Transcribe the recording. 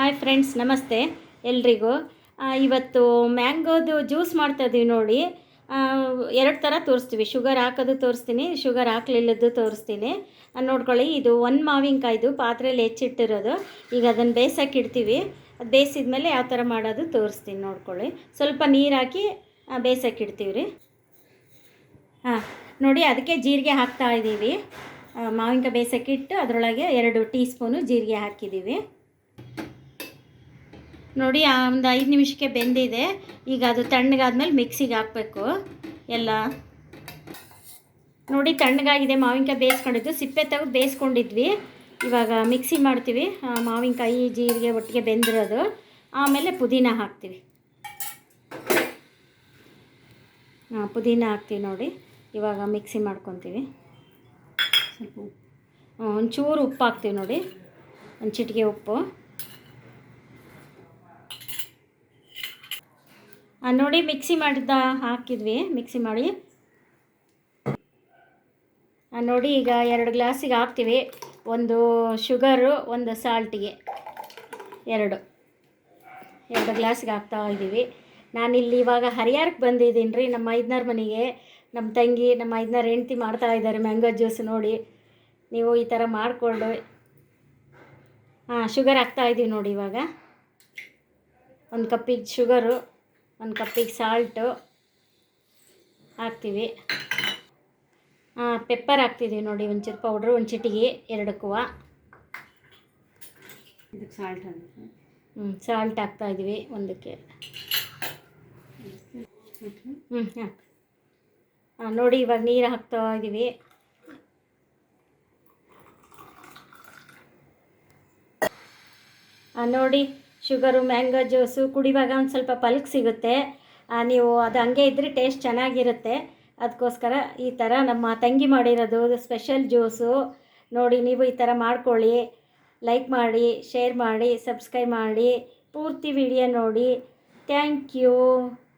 Hi friends ನಮಸ್ತೆ. ಎಲ್ರಿಗೂ. ಇವತ್ತು ಮ್ಯಾಂಗೋದು ಜ್ಯೂಸ್ ಮಾಡ್ತಾ ಇದೀವಿ ನೋಡಿ. ಎರಡು ಥರ ತೋರಿಸ್ತೀವಿ. ಶುಗರ್ ಹಾಕೋದು ತೋರಿಸ್ತೀನಿ, ಶುಗರ್ ಹಾಕ್ಲಿಲ್ಲದ್ದು ತೋರಿಸ್ತೀನಿ. ನೋಡ್ಕೊಳ್ಳಿ, ಇದು ಒಂದು ಮಾವಿನಕಾಯ್ದು ಪಾತ್ರೆಯಲ್ಲಿ ಹೆಚ್ಚಿಟ್ಟಿರೋದು. ಈಗ ಅದನ್ನು ಬೇಯಿಸೋಕೆ ಇಡ್ತೀವಿ. ಅದು ಬೇಯಿಸಿದ ಮೇಲೆ ಯಾವ ಥರ ಮಾಡೋದು ತೋರಿಸ್ತೀನಿ ನೋಡ್ಕೊಳ್ಳಿ. ಸ್ವಲ್ಪ ನೀರು ಹಾಕಿ ಬೇಯಿಸೋಕೆ ಇಡ್ತೀವಿ ರೀ. ಹಾಂ ನೋಡಿ, ಅದಕ್ಕೆ ಜೀರಿಗೆ ಹಾಕ್ತಾ ಇದ್ದೀವಿ ಮಾವಿನಕಾಯಿ ಬೇಯಿಸೋಕೆ ಇಟ್ಟು ಅದರೊಳಗೆ ಎರಡು ಟೀ ಸ್ಪೂನು ಜೀರಿಗೆ ಹಾಕಿದ್ದೀವಿ ನೋಡಿ ಒಂದು ಐದು ನಿಮಿಷಕ್ಕೆ ಬೆಂದಿದೆ. ಈಗ ಅದು ತಣ್ಣಗಾದ್ಮೇಲೆ ಮಿಕ್ಸಿಗೆ ಹಾಕಬೇಕು. ಎಲ್ಲ. ನೋಡಿ, ತಣ್ಣಗಾಗಿದೆ. ಮಾವಿನಕಾಯಿ ಬೇಯಿಸ್ಕೊಂಡಿದ್ದು. ಸಿಪ್ಪೆ ತೆಗೆದು ಬೇಯಿಸ್ಕೊಂಡಿದ್ವಿ. ಇವಾಗ ಮಿಕ್ಸಿ ಮಾಡ್ತೀವಿ. ಮಾವಿನಕಾಯಿ, ಜೀರಿಗೆ ಒಟ್ಟಿಗೆ ಬೆಂದಿರೋದು. ಆಮೇಲೆ ಪುದೀನ ಹಾಕ್ತೀವಿ. ಹಾಂ ಪುದೀನ ಹಾಕ್ತೀವಿ ನೋಡಿ. ಇವಾಗ ಮಿಕ್ಸಿ ಮಾಡ್ಕೊತೀವಿ. ಸ್ವಲ್ಪ ಒಂಚೂರು ಉಪ್ಪು ಹಾಕ್ತೀವಿ ನೋಡಿ. ಒಂದು ಚಿಟಿಕೆ ಉಪ್ಪು. ನೋಡಿ ಮಿಕ್ಸಿ ಮಾಡಿದ್ದ ಹಾಕಿದ್ವಿ. ಮಿಕ್ಸಿ ಮಾಡಿ. ನೋಡಿ, ಈಗ ಎರಡು ಗ್ಲಾಸಿಗೆ ಹಾಕ್ತೀವಿ. ಒಂದು ಶುಗರು ಒಂದು ಸಾಲ್ಟಿಗೆ ಎರಡು. ಎರಡು ಗ್ಲಾಸಿಗೆ ಹಾಕ್ತಾ ಇದ್ದೀವಿ. ನಾನಿಲ್ಲಿ ಇವಾಗ ಹರಿಯಾರಕ್ಕೆ ಬಂದಿದ್ದೀನಿ ರೀ. ನಮ್ಮ ಐದ್ನಾರ ಮನೆಗೆ. ನಮ್ಮ ತಂಗಿ, ನಮ್ಮ ಐದ್ನಾರ ಹೆಂಡ್ತಿ ಮಾಡ್ತಾ ಇದ್ದಾರೆ ಮ್ಯಾಂಗೋ ಜ್ಯೂಸ್ ನೋಡಿ. ನೀವು ಈ ಥರ ಮಾಡಿಕೊಂಡು. ಹಾಂ ಶುಗರ್ ಹಾಕ್ತಾ ಇದ್ದೀವಿ ನೋಡಿ ಇವಾಗ. ಒಂದು ಕಪ್ಪಿಗೆ ಶುಗರು ಒಂದು ಕಪ್ಪಿಗೆ ಸಾಲ್ಟು ಹಾಕ್ತೀವಿ. ಹಾಂ ಪೆಪ್ಪರ್ ಹಾಕ್ತಿದ್ದೀವಿ ನೋಡಿ ಒಂಚೂರು ಪೌಡ್ರು ಒಂದು ಚಿಟಿಗೆ ಎರಡಕ್ಕೂ ಇದಕ್ಕೆ ಸಾಲ್ಟ್ ಹ್ಞೂ ಸಾಲ್ಟ್ ಹಾಕ್ತಾ ಇದ್ದೀವಿ ಒಂದಕ್ಕೆ. ಹ್ಞೂ ಹಾಂ. ಹಾಂ ನೋಡಿ ಇವಾಗ ನೀರು ಹಾಕ್ತಾ ಇದ್ದೀವಿ ನೋಡಿ ಶುಗರು, ಮ್ಯಾಂಗೋ ಜ್ಯೂಸು ಕುಡಿವಾಗ ಒಂದು ಸ್ವಲ್ಪ ಪಲ್ಕ್ ಸಿಗುತ್ತೆ. ನೀವು ಅದು ಹಂಗೆ ಇದ್ದರೆ ಟೇಸ್ಟ್ ಚೆನ್ನಾಗಿರುತ್ತೆ. ಅದಕ್ಕೋಸ್ಕರ ಈ ಥರ ನಮ್ಮ ತಂಗಿ ಮಾಡಿರೋದು ಸ್ಪೆಷಲ್ ಜ್ಯೂಸು. ನೋಡಿ, ನೀವು ಈ ಥರ ಮಾಡ್ಕೊಳ್ಳಿ. ಲೈಕ್ ಮಾಡಿ, ಶೇರ್ ಮಾಡಿ, ಸಬ್ಸ್ಕ್ರೈಬ್ ಮಾಡಿ. ಪೂರ್ತಿ ವಿಡಿಯೋ ನೋಡಿ. Thank you.